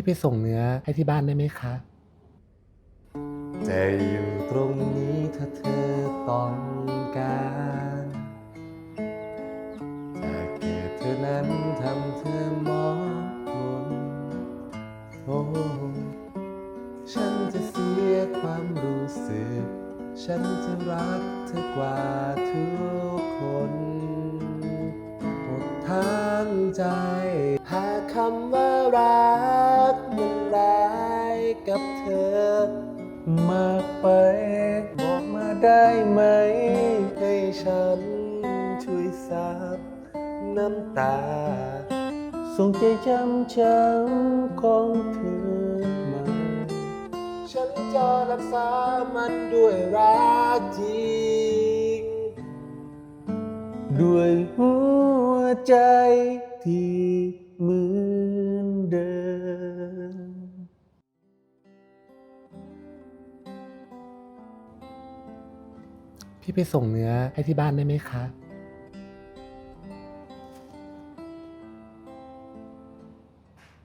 พี่ไปส่งเนื้อให้ที่บ้านได้ไหมคะ จะอยู่ตรงนี้ถ้าเธอต้องการถ้าเกิดเธอนั้นทำเธอมองมนโอ้ฉันจะเสียความรู้สึก ฉันจะรักเธอกว่าทุก งใจ หากคำว่ารักมันร้ายกับเธอ มากไป บอกมาได้ไหม ให้ฉันช่วยซับน้ำตา ส่งใจจำช้ำของเธอมา ฉันจะรักษามันด้วยรักจริงด้วยหัว ใจที่เหมือนเดิมพี่ไปส่งเนื้อให้ที่บ้านได้ไหมคะ